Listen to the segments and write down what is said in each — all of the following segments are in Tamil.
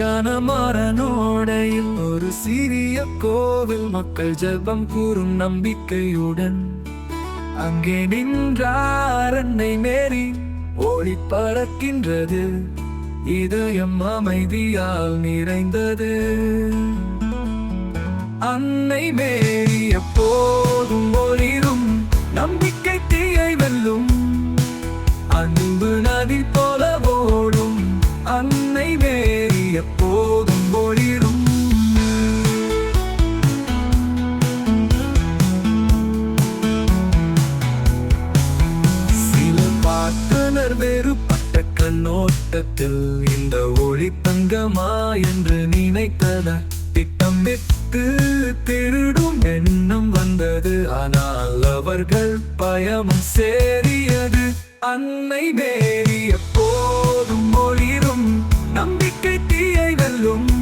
மாறனோடையில் ஒரு சிறிய கோவில் மக்கள் ஜபம் கூறும் நம்பிக்கையுடன் அங்கே நின்றார் அன்னை மேரி. ஒளி பறக்கின்றது இதயம் அமைதியால் நிறைந்தது. அன்னை மேரி எப்போ சிலர் வேறுபட்ட கண்ணோட்டத்தில் இந்த ஒளி தங்கமா என்று நினைத்தனர் திட்டமிட்டு திருடும் எண்ணம் வந்தது. ஆனால் அவர்கள் பயமும் சேரியது அன்னை மேரி எப்போதும் ஒளிரும். நம்பிக்கை தீயை வெல்லும்.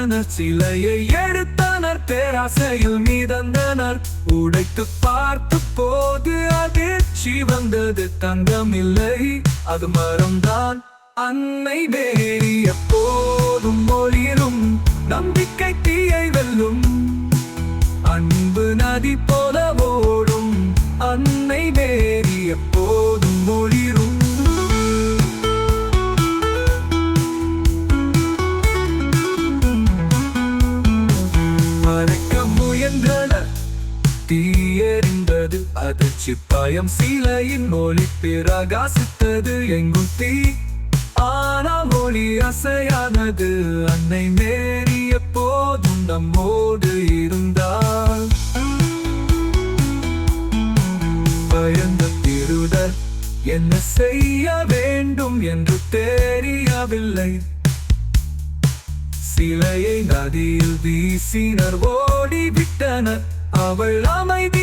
நுழைந்தனர் சிலையை எடுத்தனர் பேராசையில் மீதந்தனர். உடைத்து பார்த்து போது அதிர்ச்சி வந்தது தங்கம் இல்லை அது மரம்தான் அன்னை மேரி எப்போதும் ஒளிரும். நம்பிக்கை தீயை வெல்லும். அன்பு நதி போல ஓடும் அன்னை மேரி அது சிப்பாயம் சீலையின் ஒளி பிரகாசித்தது எங்கும் தீ. ஆனால் ஒளி அசையானது அன்னை மேரி போதும் நம்மோடு இருந்தால் பயந்த திருடர் என்ன செய்ய வேண்டும் என்று தெரியவில்லை. சிலையை நதியில் வீசினர் ஓடிவிட்டனர். அவள் அமைதி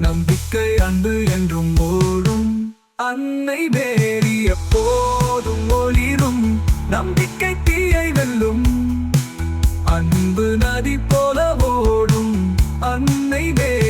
நம்பிக்கை அன்பு என்றும் ஓடும் அன்னை மேரி எப்போதும் ஒளிரும் நம்பிக்கை தீயை வெல்லும். அன்பு நதி போல ஓடும் அன்னை மேரி